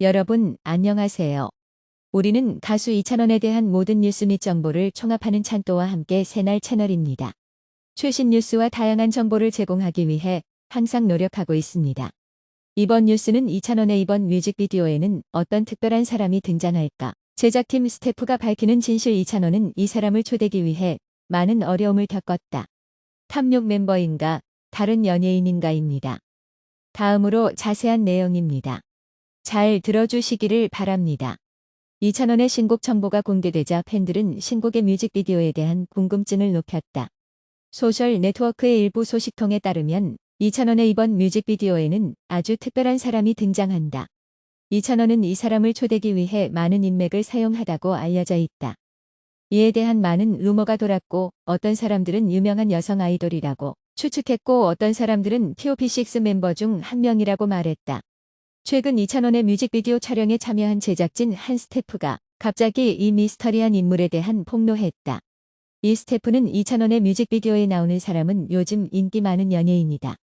여러분, 안녕하세요. 우리는 가수 이찬원에 대한 모든 뉴스 및 정보를 총합하는 찬또와 함께 새날 채널입니다. 최신 뉴스와 다양한 정보를 제공하기 위해 항상 노력하고 있습니다. 이번 뉴스는 이찬원의 이번 뮤직비디오에는 어떤 특별한 사람이 등장할까? 제작팀 스태프가 밝히는 진실 이찬원은 이 사람을 초대기 위해 많은 어려움을 겪었다. 탐욕 멤버인가 다른 연예인인가입니다. 다음으로 자세한 내용입니다. 잘 들어주시기를 바랍니다. 이찬원의 신곡 정보가 공개되자 팬들은 신곡의 뮤직비디오에 대한 궁금증을 높였다. 소셜 네트워크의 일부 소식통에 따르면 이찬원의 이번 뮤직비디오에는 아주 특별한 사람이 등장한다. 이찬원은 이 사람을 초대기 위해 많은 인맥을 사용하다고 알려져 있다. 이에 대한 많은 루머가 돌았고 어떤 사람들은 유명한 여성 아이돌이라고 추측했고 어떤 사람들은 TOP6 멤버 중 한 명이라고 말했다. 최근 이찬원의 뮤직비디오 촬영에 참여한 제작진 한 스태프가 갑자기 이 미스터리한 인물에 대한 폭로했다. 이 스태프는 이찬원의 뮤직비디오에 나오는 사람은 요즘 인기 많은 연예인이다.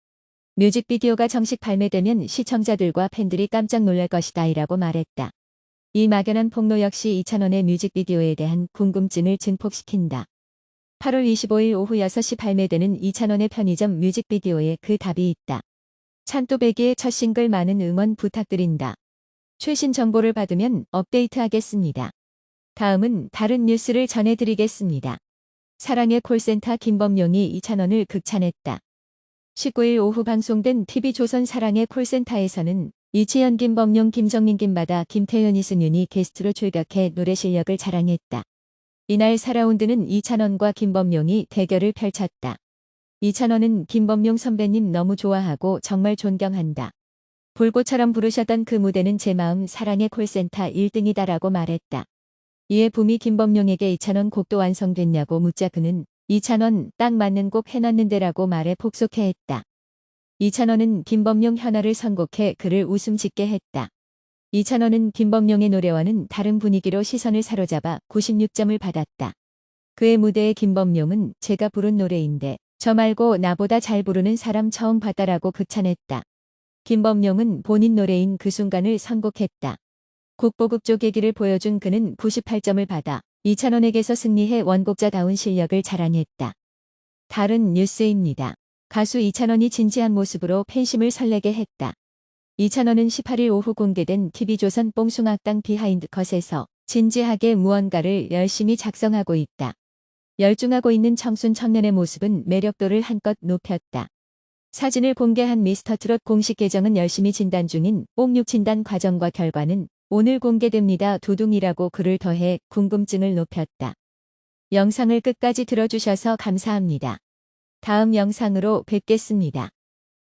뮤직비디오가 정식 발매되면 시청자들과 팬들이 깜짝 놀랄 것이다 이라고 말했다. 이 막연한 폭로 역시 이찬원의 뮤직비디오에 대한 궁금증을 증폭시킨다. 8월 25일 오후 6시 발매되는 이찬원의 편의점 뮤직비디오에 그 답이 있다. 찬또배기의 첫 싱글 많은 응원 부탁드린다. 최신 정보를 받으면 업데이트하겠습니다. 다음은 다른 뉴스를 전해드리겠습니다. 사랑의 콜센터 김범용이 이찬원을 극찬했다. 19일 오후 방송된 TV조선 사랑의 콜센터에서는 이치현 김범용 김정민 김바다 김태현 이승윤이 게스트로 출격해 노래 실력을 자랑했다. 이날 4라운드는 이찬원과 김범용이 대결을 펼쳤다. 이찬원은 김범용 선배님 너무 좋아하고 정말 존경한다. 불꽃처럼 부르셨던 그 무대는 제 마음 사랑의 콜센터 1등이다라고 말했다. 이에 붐이 김범용에게 이찬원 곡도 완성됐냐고 묻자 그는 이찬원 딱 맞는 곡 해놨는데라고 말해 폭소해 했다. 이찬원은 김범용 현아를 선곡해 그를 웃음 짓게 했다. 이찬원은 김범용의 노래와는 다른 분위기로 시선을 사로잡아 96점을 받았다. 그의 무대에 김범용은 제가 부른 노래인데 저 말고 나보다 잘 부르는 사람 처음 봤다라고 극찬했다. 김범용은 본인 노래인 그 순간을 선곡했다. 국보급 쪼개기를 보여준 그는 98점을 받아 이찬원에게서 승리해 원곡자다운 실력을 자랑했다. 다른 뉴스입니다. 가수 이찬원이 진지한 모습으로 팬심을 설레게 했다. 이찬원은 18일 오후 공개된 TV조선 뽕숭악당 비하인드 컷에서 진지하게 무언가를 열심히 작성하고 있다. 열중하고 있는 청순 청년의 모습은 매력도를 한껏 높였다. 사진을 공개한 미스터 트롯 공식 계정은 열심히 진단 중인 뽕육 진단 과정과 결과는 오늘 공개됩니다. 두둥이라고 글을 더해 궁금증을 높였다. 영상을 끝까지 들어주셔서 감사합니다. 다음 영상으로 뵙겠습니다.